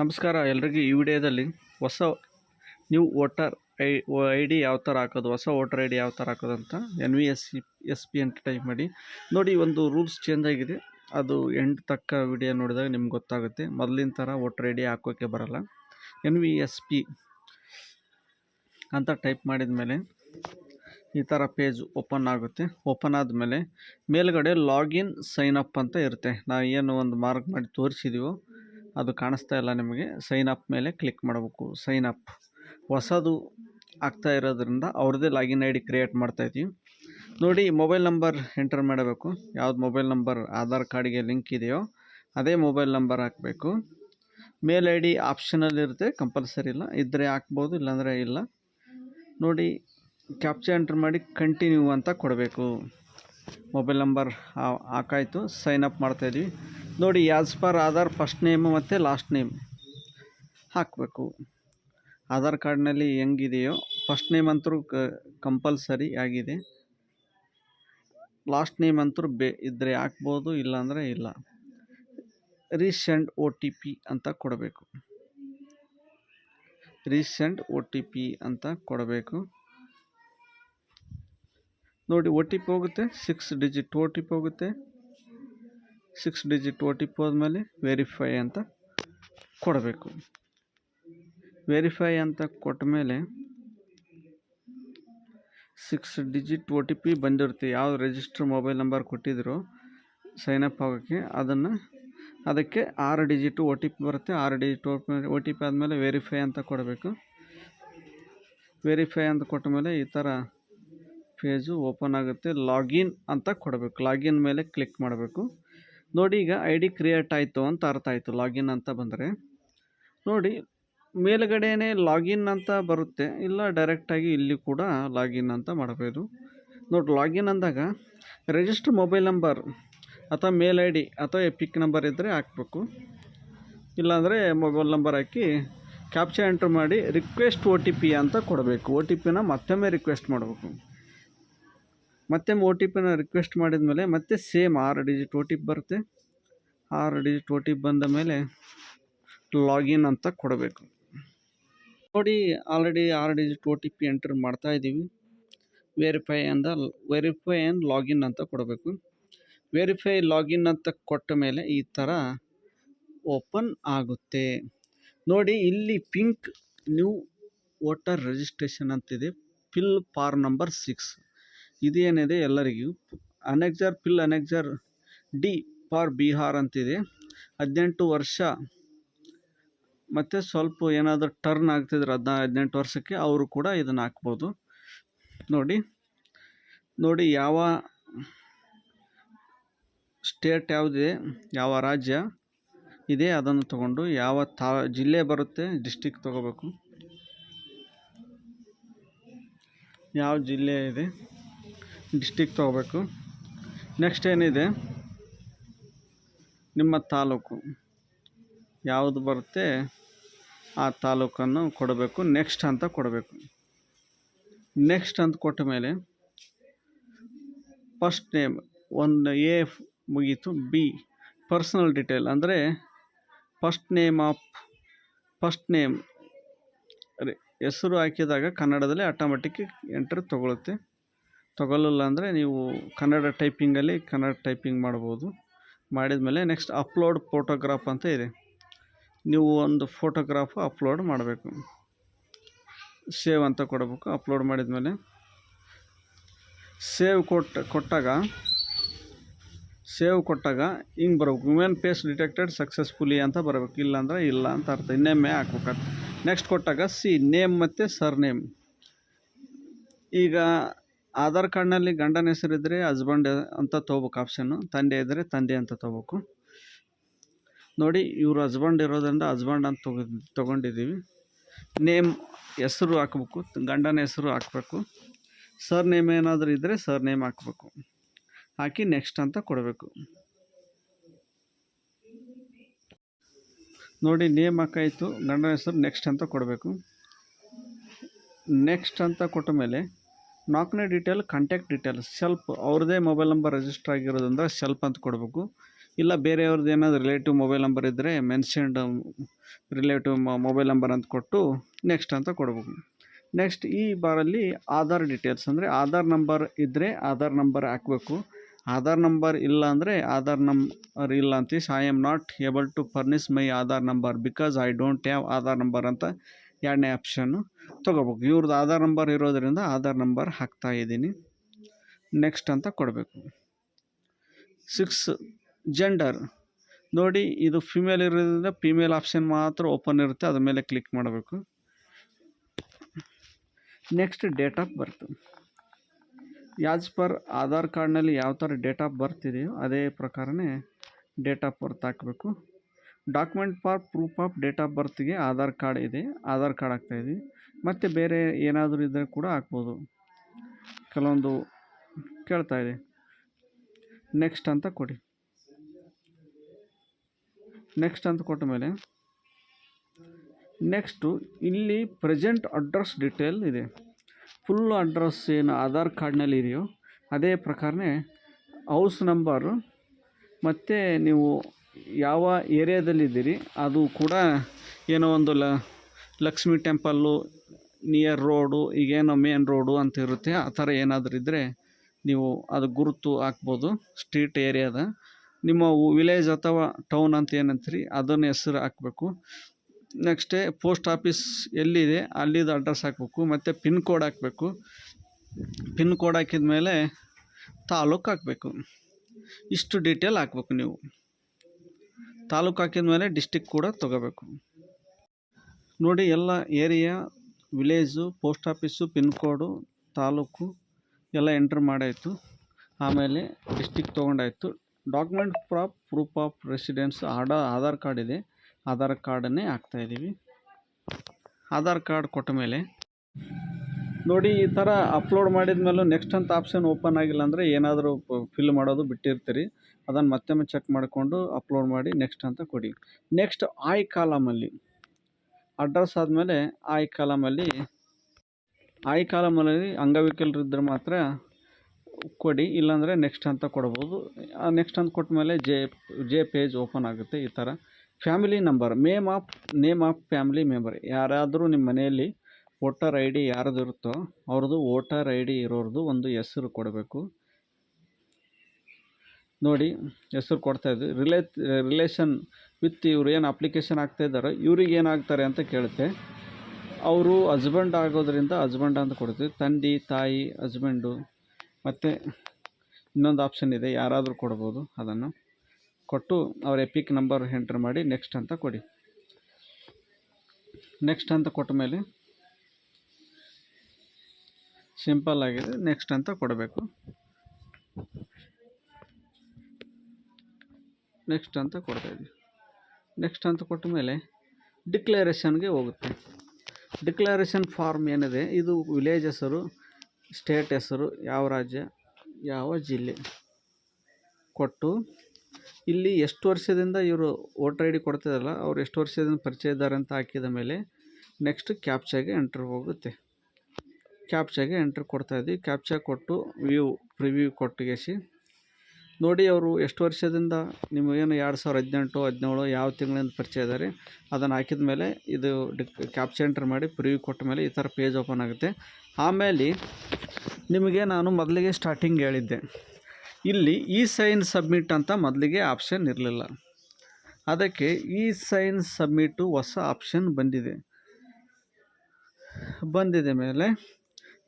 ನಮಸ್ಕಾರ ಎಲ್ರಿಗೂ ಈ ವಿಡಿಯೋದಲ್ಲಿ ಹೊಸ new voter I I D ಯಾವ ಥರ ಹಾಕೋದು, ಹೊಸ ವೋಟರ್ ಐ ಡಿ ಯಾವ ಥರ ಹಾಕೋದು ಅಂತ N V S C S P ಅಂತ ಟೈಪ್ ಮಾಡಿ. ನೋಡಿ ಒಂದು ರೂಲ್ಸ್ ಚೇಂಜ್ ಆಗಿದೆ. ಅದು ಎಂಡ್ ತಕ್ಕ ವಿಡಿಯೋ ನೋಡಿದಾಗ ನಿಮ್ಗೆ ಗೊತ್ತಾಗುತ್ತೆ. ಮೊದಲಿನ ಥರ ವೋಟರ್ ಐ ಡಿ ಹಾಕೋಕ್ಕೆ ಬರಲ್ಲ. ಎನ್ ವಿ ಎಸ್ ಪಿ ಅಂತ ಟೈಪ್ ಮಾಡಿದ ಮೇಲೆ ಈ ಥರ ಪೇಜ್ ಓಪನ್ ಆಗುತ್ತೆ. ಓಪನ್ ಆದಮೇಲೆ ಮೇಲ್ಗಡೆ ಲಾಗಿನ್ ಸೈನ್ ಅಪ್ ಅಂತ ಇರುತ್ತೆ. ನಾವು ಏನು ಒಂದು ಮಾರ್ಕ್ ಮಾಡಿ ತೋರಿಸಿದೀವೋ ಅದು ಕಾಣಿಸ್ತಾ ಇಲ್ಲ ನಿಮಗೆ. ಸೈನ್ ಅಪ್ ಮೇಲೆ ಕ್ಲಿಕ್ ಮಾಡಬೇಕು. ಸೈನ್ ಅಪ್ ಹೊಸದು ಆಗ್ತಾ ಇರೋದ್ರಿಂದ ಅವ್ರದ್ದೇ ಲಾಗಿನ್ ಐ ಡಿ ಕ್ರಿಯೇಟ್ ಮಾಡ್ತಾಯಿದ್ದೀವಿ ನೋಡಿ ಮೊಬೈಲ್ ನಂಬರ್ ಎಂಟರ್ ಮಾಡಬೇಕು. ಯಾವ್ದು ಮೊಬೈಲ್ ನಂಬರ್ ಆಧಾರ್ ಕಾರ್ಡಿಗೆ ಲಿಂಕ್ ಇದೆಯೋ ಅದೇ ಮೊಬೈಲ್ ನಂಬರ್ ಹಾಕಬೇಕು. ಮೇಲ್ ಐ ಡಿ ಆಪ್ಷನಲ್ ಇರುತ್ತೆ ಕಂಪಲ್ಸರಿ ಇಲ್ಲ. ಇದ್ದರೆ ಹಾಕ್ಬೋದು, ಇಲ್ಲಾಂದರೆ ಇಲ್ಲ. ನೋಡಿ ಕ್ಯಾಪ್ಚಾ ಎಂಟ್ರ್ ಮಾಡಿ ಕಂಟಿನ್ಯೂ ಅಂತ ಕೊಡಬೇಕು. ಮೊಬೈಲ್ ನಂಬರ್ ಹಾಕಾಯಿತು. ಸೈನ್ ಅಪ್ ಮಾಡ್ತಾಯಿದ್ವಿ ನೋಡಿ as per Aadhaar first name ಮತ್ತು ಲಾಸ್ಟ್ ನೇಮ್ ಹಾಕಬೇಕು. ಆಧಾರ್ ಕಾರ್ಡ್ನಲ್ಲಿ ಹೆಂಗಿದೆಯೋ ಫಸ್ಟ್ ನೇಮ್ ಅಂತರೂ ಕಂಪಲ್ಸರಿ ಆಗಿದೆ. ಲಾಸ್ಟ್ ನೇಮ್ ಅಂತರೂ ಬೇ ಇದ್ದರೆ ಹಾಕ್ಬೋದು, ಇಲ್ಲಾಂದರೆ ಇಲ್ಲ. ರೀಸೆಂಟ್ ಒ ಟಿ ಪಿ ಅಂತ ಕೊಡಬೇಕು. ರೀಸೆಂಟ್ ಒ ಟಿ ಪಿ ಅಂತ ಕೊಡಬೇಕು. ನೋಡಿ, ಒ ಟಿ ಪಿ ಹೋಗುತ್ತೆ, six digit O T P ಹೋಗುತ್ತೆ. Six digit O T P ಹೋದ್ಮೇಲೆ ವೆರಿಫೈ ಅಂತ ಕೊಡಬೇಕು. ವೆರಿಫೈ ಅಂತ ಕೊಟ್ಟ ಮೇಲೆ six digit O T P ಬಂದಿರುತ್ತೆ. ಯಾವ register mobile number sign up ಆಗೋಕ್ಕೆ ಅದನ್ನು ಅದಕ್ಕೆ ಆರು ಡಿಜಿಟ್ ಒ ಟಿ ಪಿ ಬರುತ್ತೆ. ಆರು ಡಿಜಿಟ್ ಒ ಟಿ ಪಿ ಆದಮೇಲೆ ವೆರಿಫೈ ಅಂತ ಕೊಡಬೇಕು. ವೆರಿಫೈ ಅಂತ ಕೊಟ್ಟ ಮೇಲೆ ಈ ಥರ ಪೇಜು ಓಪನ್ ಆಗುತ್ತೆ, ಲಾಗಿನ್ ಅಂತ ಕೊಡಬೇಕು. ಲಾಗಿನ್ ಮೇಲೆ ಕ್ಲಿಕ್ ಮಾಡಬೇಕು. ನೋಡಿ, ಈಗ ಐ ಡಿ ಕ್ರಿಯೇಟ್ ಆಯಿತು ಅಂತ ಅರ್ಥ ಆಯಿತು, ಲಾಗಿನ್ ಅಂತ ಬಂದರೆ. ನೋಡಿ ಮೇಲುಗಡೆಯೇ ಲಾಗಿನ್ ಅಂತ ಬರುತ್ತೆ, ಇಲ್ಲ ಡೈರೆಕ್ಟಾಗಿ ಇಲ್ಲಿ ಕೂಡ ಲಾಗಿನ್ ಅಂತ ಮಾಡಬಹುದು. ನೋಡಿ, ಲಾಗಿನ್ ಅಂದಾಗ ರಿಜಿಸ್ಟರ್ ಮೊಬೈಲ್ ನಂಬರ್ ಅಥವಾ ಮೇಲ್ ಐ ಡಿ ಅಥವಾ ಪಿಕ್ ನಂಬರ್ ಇದ್ದರೆ ಹಾಕಬೇಕು. ಇಲ್ಲಾಂದರೆ ಮೊಬೈಲ್ ನಂಬರ್ ಹಾಕಿ ಕ್ಯಾಪ್ಚರ್ ಎಂಟ್ರ್ ಮಾಡಿ ರಿಕ್ವೆಸ್ಟ್ ಒ ಟಿ ಪಿ ಅಂತ ಕೊಡಬೇಕು. ಒ ಟಿ ಪಿನ ಮತ್ತೊಮ್ಮೆ ರಿಕ್ವೆಸ್ಟ್ ಮಾಡಬೇಕು. ಮತ್ತೊಮ್ಮೆ ಒ ಟಿ ಪಿನ ರಿಕ್ವೆಸ್ಟ್ ಮಾಡಿದ ಮೇಲೆ ಮತ್ತೆ ಸೇಮ್ ಆರು ಡಿಜಿಟ್ ಒ ಟಿ ಪಿ ಬರುತ್ತೆ. ಆರು ಡಿಜಿಟ್ ಒ ಟಿ ಪಿ ಬಂದ ಮೇಲೆ ಲಾಗಿನ್ ಅಂತ ಕೊಡಬೇಕು. ನೋಡಿ ಆಲ್ರೆಡಿ ಆರು digit O T P enter ಮಾಡ್ತಾ ಇದ್ದೀವಿ ವೆರಿಫೈ ಅಂದ ವೆರಿಫೈ ಆ್ಯಂಡ್ ಲಾಗಿನ್ ಅಂತ ಕೊಡಬೇಕು. ವೆರಿಫೈ ಲಾಗಿನ್ ಅಂತ ಕೊಟ್ಟ ಮೇಲೆ ಈ ಥರ ಓಪನ್ ಆಗುತ್ತೆ. ನೋಡಿ, ಇಲ್ಲಿ ಪಿಂಕ್ ನ್ಯೂ ವೋಟರ್ ರಿಜಿಸ್ಟ್ರೇಷನ್ ಅಂತಿದೆ. ಫಿಲ್ ಫಾರ್ ನಂಬರ್ ಸಿಕ್ಸ್ ಇದೇನಿದೆ ಎಲ್ಲರಿಗೂ? Annexure pill annexure D for Bihar ಅಂತಿದೆ. ಹದಿನೆಂಟು ವರ್ಷ. ಮತ್ತು ಸ್ವಲ್ಪ ಏನಾದರೂ ಟರ್ನ್ ಆಗ್ತಿದ್ರೆ ಹದಿನಾ, ಹದಿನೆಂಟು ವರ್ಷಕ್ಕೆ ಅವರು ಕೂಡ ಇದನ್ನು ಹಾಕ್ಬೋದು. ನೋಡಿ. ನೋಡಿ ಯಾವ ಸ್ಟೇಟ್ ಯಾವುದಿದೆ, ಯಾವ ರಾಜ್ಯ ಇದೆ ಅದನ್ನು ತಗೊಂಡು ಯಾವ ತಾ, ಜಿಲ್ಲೆ ಬರುತ್ತೆ ಡಿಸ್ಟಿಕ್ ತಗೋಬೇಕು. ಯಾವ ಜಿಲ್ಲೆ ಇದೆ? ಡಿಸ್ಟಿಕ್ ತೊಗೋಬೇಕು. ನೆಕ್ಸ್ಟ್ ಏನಿದೆ? ನಿಮ್ಮ ತಾಲೂಕು. ಯಾವುದು ಬರುತ್ತೆ ಆ ತಾಲೂಕನ್ನು ಕೊಡಬೇಕು. ನೆಕ್ಸ್ಟ್ ಅಂತ ಕೊಡಬೇಕು. ನೆಕ್ಸ್ಟ್ ಅಂತ ಕೊಟ್ಟ ಮೇಲೆ ಫಸ್ಟ್ ನೇಮ್ ಒಂದು ಎ ಮುಗೀತು. ಬಿ ಪರ್ಸನಲ್ ಡಿಟೇಲ್ ಅಂದರೆ first name of first name ಹೆಸರು ಹಾಕಿದಾಗ ಕನ್ನಡದಲ್ಲಿ ಆಟೋಮೆಟಿಕ್ ಎಂಟ್ರ್ ತೊಗೊಳುತ್ತೆ. ತೊಗೊಳ್ಳಲ್ಲ ಅಂದರೆ ನೀವು ಕನ್ನಡ ಟೈಪಿಂಗಲ್ಲಿ ಕನ್ನಡ ಟೈಪಿಂಗ್ ಮಾಡ್ಬೋದು. ಮಾಡಿದ ಮೇಲೆ ನೆಕ್ಸ್ಟ್ ಅಪ್ಲೋಡ್ ಫೋಟೋಗ್ರಾಫ್ ಅಂತ ಇದೆ. ನೀವು ಒಂದು ಫೋಟೋಗ್ರಾಫ್ ಅಪ್ಲೋಡ್ ಮಾಡಬೇಕು. ಸೇವ್ ಅಂತ ಕೊಡಬೇಕು. ಅಪ್ಲೋಡ್ ಮಾಡಿದ ಮೇಲೆ ಸೇವ್ ಕೊಟ್ಟ, ಕೊಟ್ಟಾಗ ಸೇವ್ ಕೊಟ್ಟಾಗ ಹಿಂಗೆ ಬರಬೇಕು. ವಿಮೆನ್ ಪೇಸ್ ಡಿಟೆಕ್ಟೆಡ್ ಸಕ್ಸಸ್ಫುಲಿ ಅಂತ ಬರಬೇಕು. ಇಲ್ಲಾಂದರೆ ಇಲ್ಲ ಅಂತ ಅರ್ಥ. ಇನ್ನೇಮೇ ಹಾಕ್ಬೇಕು ನೆಕ್ಸ್ಟ್ ಕೊಟ್ಟಾಗ ಸಿ ನೇಮ್ ಮತ್ತು ಸರ್ ನೇಮ್ ಈಗ ಆಧಾರ್ ಕಾರ್ಡ್ನಲ್ಲಿ ಗಂಡನ ಹೆಸರಿದ್ದರೆ ಹಸ್ಬೆಂಡ್ ಅಂತ ತೊಗೋಬೇಕು ಆಪ್ಷನ್ನು ತಂದೆ ಇದ್ದರೆ ತಂದೆ ಅಂತ ತೊಗೋಬೇಕು. ನೋಡಿ, ಇವರು ಹಸ್ಬೆಂಡ್ ಇರೋದ್ರಿಂದ ಹಸ್ಬೆಂಡ್ ಅಂತ ತೊಗೊ, ತೊಗೊಂಡಿದ್ದೀವಿ. ನೇಮ್ ಹೆಸರು ಹಾಕಬೇಕು, ಗಂಡನ ಹೆಸರು ಹಾಕಬೇಕು. ಸರ್ ನೇಮ್ ಏನಾದರೂ ಇದ್ದರೆ ಸರ್ ನೇಮ್ ಹಾಕಬೇಕು. ಹಾಕಿ ನೆಕ್ಸ್ಟ್ ಅಂತ ಕೊಡಬೇಕು. ನೋಡಿ ನೇಮ್ ಹಾಕಾಯಿತು, ಗಂಡನ ಹೆಸರು ನೆಕ್ಸ್ಟ್ ಅಂತ ಕೊಡಬೇಕು. ನೆಕ್ಸ್ಟ್ ಅಂತ ಕೊಟ್ಟ ಮೇಲೆ ನಾಲ್ಕನೇ ಡೀಟೇಲ್ ಕಾಂಟ್ಯಾಕ್ಟ್ ಡೀಟೇಲ್ ಸೆಲ್ಫ್ ಅವ್ರದ್ದೇ ಮೊಬೈಲ್ ನಂಬರ್ ರಿಜಿಸ್ಟರ್ ಆಗಿರೋದಂದ್ರೆ ಸೆಲ್ಫ್ ಅಂತ ಕೊಡಬೇಕು. ಇಲ್ಲ ಬೇರೆಯವ್ರದ್ದು ಏನಾದರೂ ರಿಲೇಟಿವ್ ಮೊಬೈಲ್ ನಂಬರ್ ಇದ್ದರೆ ಮೆನ್ಷನ್ಡ್ ರಿಲೇಟಿವ್ ಮೊಬೈಲ್ ನಂಬರ್ ಅಂತ ಕೊಟ್ಟು ನೆಕ್ಸ್ಟ್ ಅಂತ ಕೊಡಬೇಕು. ನೆಕ್ಸ್ಟ್ ಈ ಬಾರಲ್ಲಿ ಆಧಾರ್ ಡೀಟೇಲ್ಸ್ ಅಂದರೆ ಆಧಾರ್ ನಂಬರ್ ಇದ್ದರೆ ಆಧಾರ್ ನಂಬರ್ ಹಾಕಬೇಕು. ಆಧಾರ್ ನಂಬರ್ ಇಲ್ಲ ಅಂದರೆ ಆಧಾರ್ ನಂಬರ್ ಇಲ್ಲ ಅಂತ I am not able to furnish my Aadhaar number because I don't have Aadhaar number ಅಂತ ಎರಡನೇ ಆಪ್ಷನ್ನು ತೊಗೋಬೇಕು. ಇವ್ರದ್ದು ಆಧಾರ್ ನಂಬರ್ ಇರೋದರಿಂದ ಆಧಾರ್ ನಂಬರ್ ಹಾಕ್ತಾ ಇದ್ದೀನಿ. ನೆಕ್ಸ್ಟ್ ಅಂತ ಕೊಡಬೇಕು. ಸಿಕ್ಸ್ ಜೆಂಡರ್ ನೋಡಿ, ಇದು ಫಿಮೇಲ್ ಇರೋದ್ರಿಂದ ಫಿಮೇಲ್ ಆಪ್ಷನ್ ಮಾತ್ರ ಓಪನ್ ಇರುತ್ತೆ. ಅದ್ರ ಮೇಲೆ ಕ್ಲಿಕ್ ಮಾಡಬೇಕು. Next date of birth as per Aadhaar ಕಾರ್ಡ್ನಲ್ಲಿ ಯಾವ ಥರ ಡೇಟ್ ಆಫ್ ಬರ್ತ್ ಇದೆಯೋ ಅದೇ ಪ್ರಕಾರನೇ ಡೇಟ್ ಆಫ್ ಬರ್ತ್ ಹಾಕಬೇಕು. Document for proof of date of ಬರ್ತ್ಗೆ Aadhaar card ಇದೆ, ಆಧಾರ್ ಕಾರ್ಡ್ ಹಾಕ್ತಾಯಿದ್ದೀವಿ ಮತ್ತು ಬೇರೆ ಏನಾದರೂ ಇದ್ದರೆ ಕೂಡ ಹಾಕ್ಬೋದು. ಕೆಲವೊಂದು ಕೇಳ್ತಾ ಇದೆ. ನೆಕ್ಸ್ಟ್ ಅಂತ ಕೊಡಿ. ನೆಕ್ಸ್ಟ್ ಅಂತ ಕೊಟ್ಟ ಮೇಲೆ ನೆಕ್ಸ್ಟು ಇಲ್ಲಿ ಪ್ರೆಸೆಂಟ್ ಅಡ್ರೆಸ್ ಡಿಟೇಲ್ ಇದೆ. ಫುಲ್ ಅಡ್ರೆಸ್ ಏನು ಆಧಾರ್ ಕಾರ್ಡ್ನಲ್ಲಿ ಇದೆಯೋ ಅದೇ ಪ್ರಕಾರನೇ ಹೌಸ್ ನಂಬರು ಮತ್ತು ನೀವು ಯಾವ ಏರಿಯಾದಲ್ಲಿದ್ದೀರಿ? ಅದು ಕೂಡ ಏನೋ ಒಂದು ಲ, ಲಕ್ಷ್ಮೀ ಟೆಂಪಲ್ಲು, ನಿಯರ್ ರೋಡು, ಈಗೇನೋ ಮೇನ್ ರೋಡು ಅಂತ ಇರುತ್ತೆ. ಆ ಥರ ಏನಾದರೂ ಇದ್ದರೆ ನೀವು ಅದು ಗುರುತು ಹಾಕ್ಬೋದು, ಸ್ಟ್ರೀಟ್ ಏರಿಯಾದ. ನಿಮ್ಮ ವಿಲೇಜ್ ಅಥವಾ ಟೌನ್ ಅಂತ ಏನಂತೀರಿ, ಅದನ್ನು ಹೆಸರು ಹಾಕಬೇಕು. ನೆಕ್ಸ್ಟೇ ಪೋಸ್ಟ್ ಆಫೀಸ್ ಎಲ್ಲಿದೆ, ಅಲ್ಲಿದು ಅಡ್ರೆಸ್ ಹಾಕಬೇಕು, ಮತ್ತು ಪಿನ್ ಕೋಡ್ ಹಾಕಬೇಕು. ಪಿನ್ ಕೋಡ್ ಹಾಕಿದ ಮೇಲೆ ತಾಲೂಕು ಹಾಕಬೇಕು. ಇಷ್ಟು ಡೀಟೇಲ್ ಹಾಕ್ಬೇಕು ನೀವು. ತಾಲೂಕು ಹಾಕಿದ ಮೇಲೆ ಡಿಸ್ಟಿಕ್ ಕೂಡ ತಗೋಬೇಕು. ನೋಡಿ ಎಲ್ಲ area village post office pin code taluk ಎಲ್ಲ ಎಂಟ್ರ್ ಮಾಡಾಯಿತು. ಆಮೇಲೆ ಡಿಸ್ಟಿಕ್ ತೊಗೊಂಡಾಯಿತು. ಡಾಕ್ಯುಮೆಂಟ್ ಪ್ರಾಪ್ ಪ್ರೂಫ್ ಆಫ್ ರೆಸಿಡೆನ್ಸ್ ಆಡ, ಆಧಾರ್ ಕಾರ್ಡ್ ಇದೆ. ಆಧಾರ್ ಕಾರ್ಡನ್ನೇ ಹಾಕ್ತಾಯಿದ್ದೀವಿ ಆಧಾರ್ ಕಾರ್ಡ್ ಕೊಟ್ಟ ಮೇಲೆ ನೋಡಿ, ಈ ಥರ ಅಪ್ಲೋಡ್ ಮಾಡಿದ ಮೇಲೂ ನೆಕ್ಸ್ಟ್ ಅಂತ ಆಪ್ಷನ್ ಓಪನ್ ಆಗಿಲ್ಲ ಅಂದರೆ ಏನಾದರೂ ಫಿಲ್ ಮಾಡೋದು ಬಿಟ್ಟಿರ್ತೀರಿ. ಅದನ್ನು ಮತ್ತೊಮ್ಮೆ ಚೆಕ್ ಮಾಡಿಕೊಂಡು ಅಪ್ಲೋಡ್ ಮಾಡಿ ನೆಕ್ಸ್ಟ್ ಅಂತ ಕೊಡಿ. ನೆಕ್ಸ್ಟ್ ಆಯ್ ಕಾಲಮಲ್ಲಿ ಅಡ್ರೆಸ್ ಆದಮೇಲೆ ಆಯ್ ಕಾಲಮಲ್ಲಿ ಆಯ್ ಕಾಲಮಲ್ಲಿ ಅಂಗವಿಕಲರಿದ್ದರೆ ಮಾತ್ರ ಕೊಡಿ, ಇಲ್ಲಾಂದರೆ ನೆಕ್ಸ್ಟ್ ಅಂತ ಕೊಡ್ಬೋದು. ನೆಕ್ಸ್ಟ್ ಅಂತ ಕೊಟ್ಟ ಮೇಲೆ ಜೆ ಜೆ ಪೇಜ್ ಓಪನ್ ಆಗುತ್ತೆ ಈ ಥರ. Family number ma'am of, name of family member. ಯಾರಾದರೂ ನಿಮ್ಮ ಮನೆಯಲ್ಲಿ ವೋಟರ್ ಐ ಡಿ ಯಾರ್ದು ಇರುತ್ತೋ ಅವ್ರದ್ದು ವೋಟರ್ ಐ ಡಿ ಇರೋರ್ದು ಒಂದು ಹೆಸರು ಕೊಡಬೇಕು. ನೋಡಿ, ಹೆಸರು ಇದ್ದೀವಿ ರಿಲೇ, ರಿಲೇಷನ್ ವಿತ್ ಇವ್ರು ಏನು ಅಪ್ಲಿಕೇಶನ್ ಆಗ್ತಾ ಇದ್ದಾರೋ ಇವ್ರಿಗೆ ಏನಾಗ್ತಾರೆ ಅಂತ ಕೇಳುತ್ತೆ. ಅವರು ಹಸ್ಬೆಂಡ್ ಆಗೋದ್ರಿಂದ ಹಸ್ಬೆಂಡ್ ಅಂತ ಕೊಡ್ತೀವಿ ತಂದೆ, ತಾಯಿ, ಹಸ್ಬೆಂಡು ಮತ್ತು ಇನ್ನೊಂದು ಆಪ್ಷನ್ ಇದೆ, ಯಾರಾದರೂ ಕೊಡ್ಬೋದು ಅದನ್ನು. ಕೊಟ್ಟು ಅವ್ರ ಎಪಿಕ್ ನಂಬರ್ ಎಂಟ್ರ್ ಮಾಡಿ ನೆಕ್ಸ್ಟ್ ಅಂತ ಕೊಡಿ. ನೆಕ್ಸ್ಟ್ ಅಂತ ಕೊಟ್ಟ ಮೇಲೆ ಸಿಂಪಲ್ ಆಗಿದೆ. ನೆಕ್ಸ್ಟ್ ಅಂತ ಕೊಡಬೇಕು. ನೆಕ್ಸ್ಟ್ ಅಂತ ಕೊಡ್ತಾಯಿದ್ವಿ ನೆಕ್ಸ್ಟ್ ಅಂತ ಕೊಟ್ಟ ಮೇಲೆ ಡಿಕ್ಲರೇಷನ್ಗೆ ಹೋಗುತ್ತೆ. ಡಿಕ್ಲರೇಷನ್ ಫಾರ್ಮ್ ಏನಿದೆ? ಇದು ವಿಲೇಜ್ ಹೆಸರು ಸ್ಟೇಟ್ ಹೆಸರು, ಯಾವ ರಾಜ್ಯ, ಯಾವ ಜಿಲ್ಲೆ ಕೊಟ್ಟು ಇಲ್ಲಿ ಎಷ್ಟು ವರ್ಷದಿಂದ ಇವರು ವೋಟರ್ ಐ ಡಿ ಕೊಡ್ತಿದಾರಲ್ಲ ಅವ್ರು ಎಷ್ಟು ವರ್ಷದಿಂದ ಪರಿಚಯ ಇದ್ದಾರೆ ಅಂತ ಹಾಕಿದ ಮೇಲೆ ನೆಕ್ಸ್ಟ್ ಕ್ಯಾಪ್ಚಾಗೆ ಎಂಟ್ರ್ ಹೋಗುತ್ತೆ. ಕ್ಯಾಪ್ಚಾಗೆ ಎಂಟ್ರ್ ಕೊಡ್ತಾಯಿದ್ವಿ ಕ್ಯಾಪ್ಚಾ ಕೊಟ್ಟು ವ್ಯೂ, ಪ್ರಿವ್ಯೂ ಕೊಟ್ಟಿಗೆಸಿ. ನೋಡಿ ಅವರು ಎಷ್ಟು ವರ್ಷದಿಂದ ನಿಮಗೇನು ಎರಡು ಸಾವಿರ ಹದಿನೆಂಟು, ಹದಿನೇಳು ಯಾವ ತಿಂಗಳಿಂದ ಪರಿಚಯ ಇದ್ದಾರೆ ಅದನ್ನು ಹಾಕಿದ ಮೇಲೆ ಇದು ಡಿಕ್ ಕ್ಯಾಪ್ಚಾ ಎಂಟ್ರ್ ಮಾಡಿ ಪ್ರಿವ್ಯೂ ಕೊಟ್ಟ ಮೇಲೆ ಈ ಥರ ಪೇಜ್ ಓಪನ್ ಆಗುತ್ತೆ. ಆಮೇಲೆ ನಿಮಗೆ ನಾನು ಮೊದಲಿಗೆ ಸ್ಟಾರ್ಟಿಂಗ್ ಹೇಳಿದ್ದೆ. ಇಲ್ಲಿ ಈ ಸೈನ್ ಸಬ್ಮಿಟ್ ಅಂತ ಮೊದಲಿಗೆ ಆಪ್ಷನ್ ಇರಲಿಲ್ಲ. ಅದಕ್ಕೆ ಈ ಸೈನ್ ಸಬ್ಮಿಟು ಹೊಸ ಆಪ್ಷನ್ ಬಂದಿದೆ. ಬಂದಿದೆ ಮೇಲೆ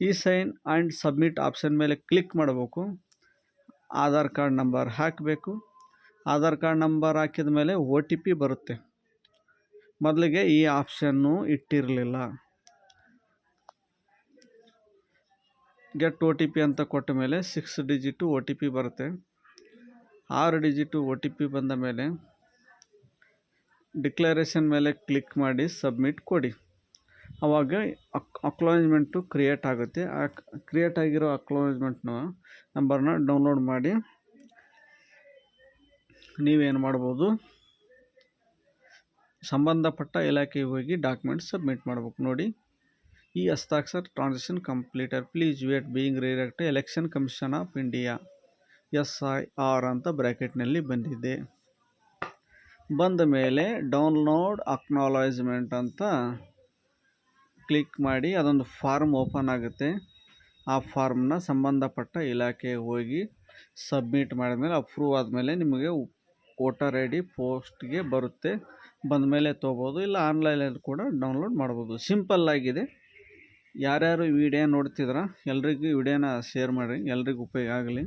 ಈ ಸೈನ್ ಆ್ಯಂಡ್ ಸಬ್ಮಿಟ್ ಆಪ್ಷನ್ ಮೇಲೆ ಕ್ಲಿಕ್ ಮಾಡಬೇಕು. ಆಧಾರ್ ಕಾರ್ಡ್ ನಂಬರ್ ಹಾಕಬೇಕು. ಆಧಾರ್ ಕಾರ್ಡ್ ನಂಬರ್ ಹಾಕಿದ ಮೇಲೆ ಒ ಟಿ ಪಿ ಬರುತ್ತೆ. ಮೊದಲಿಗೆ ಈ ಆಪ್ಷನ್ನು ಇಟ್ಟಿರಲಿಲ್ಲ. ಗೆಟ್ ಒ ಟಿ ಪಿ ಅಂತ ಕೊಟ್ಟ ಮೇಲೆ six digit O T P ಬರುತ್ತೆ. ಆರು ಡಿಜಿಟು ಒ ಟಿ ಪಿ ಬಂದ ಮೇಲೆ ಡಿಕ್ಲರೇಷನ್ ಮೇಲೆ ಕ್ಲಿಕ್ ಮಾಡಿ ಸಬ್ಮಿಟ್ ಕೊಡಿ. ಆವಾಗ ಅಕ್ ಕ್ರಿಯೇಟ್ ಆಗುತ್ತೆ. ಆ ಕ್ರಿಯೇಟ್ ಆಗಿರೋ ಅಕ್ನಾಲಜ್ಮೆಂಟ್ನ ನಂಬರ್ನ ಡೌನ್ಲೋಡ್ ಮಾಡಿ ನೀವೇನು ಮಾಡ್ಬೋದು? ಸಂಬಂಧಪಟ್ಟ ಇಲಾಖೆಗೆ ಹೋಗಿ ಡಾಕ್ಯುಮೆಂಟ್ ಸಬ್ಮಿಟ್ ಮಾಡ್ಬೇಕು. ನೋಡಿ, ಈ ಹಸ್ತಾಕ್ಷರ್ transaction complete please wait being redirect election commission of India S I R ಅಂತ ಬ್ರ್ಯಾಕೆಟ್ನಲ್ಲಿ ಬಂದಿದೆ. ಬಂದ ಮೇಲೆ ಡೌನ್ಲೋಡ್ ಅಕ್ನಾಲಜ್ಮೆಂಟ್ ಅಂತ ಕ್ಲಿಕ್ ಮಾಡಿ ಅದೊಂದು ಫಾರ್ಮ್ ಓಪನ್ ಆಗುತ್ತೆ. ಆ ಫಾರ್ಮ್ನ ಸಂಬಂಧಪಟ್ಟ ಇಲಾಖೆಗೆ ಹೋಗಿ ಸಬ್ಮಿಟ್ ಮಾಡಿದ್ಮೇಲೆ ಅಪ್ರೂವ್ ಆದಮೇಲೆ ನಿಮಗೆ ವೋಟರ್ ಐ ಡಿ ಪೋಸ್ಟ್ಗೆ ಬರುತ್ತೆ. ಬಂದಮೇಲೆ ತೊಗೋಬೋದು, ಇಲ್ಲ ಆನ್ಲೈನಲ್ಲಿ ಕೂಡ ಡೌನ್ಲೋಡ್ ಮಾಡ್ಬೋದು. ಸಿಂಪಲ್ ಆಗಿದೆ. ಯಾರ್ಯಾರು ವಿಡಿಯೋ ನೋಡ್ತಿದ್ರ, ಎಲ್ರಿಗೂ ವಿಡಿಯೋನ ಶೇರ್ ಮಾಡಿ, ಎಲ್ರಿಗೂ ಉಪಯೋಗ ಆಗಲಿ.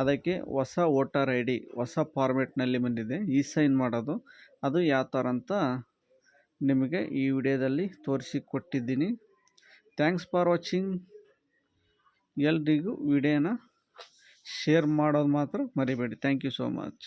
ಅದಕ್ಕೆ ಹೊಸ ವೋಟರ್ ಐ ಡಿ ಹೊಸ ಫಾರ್ಮೆಟ್ನಲ್ಲಿ ಬಂದಿದೆ. ಈ ಸೈನ್ ಮಾಡೋದು. ಅದು ಯಾವ ಥರ ಅಂತ ನಿಮಗೆ ಈ ವಿಡಿಯೋದಲ್ಲಿ ತೋರಿಸಿಕೊಟ್ಟಿದ್ದೀನಿ. ಥ್ಯಾಂಕ್ಸ್ ಫಾರ್ ವಾಚಿಂಗ್ ಎಲ್ರಿಗೂ ವಿಡಿಯೋನ ಶೇರ್ ಮಾಡೋದು ಮಾತ್ರ ಮರಿಬೇಡಿ. Thank you so much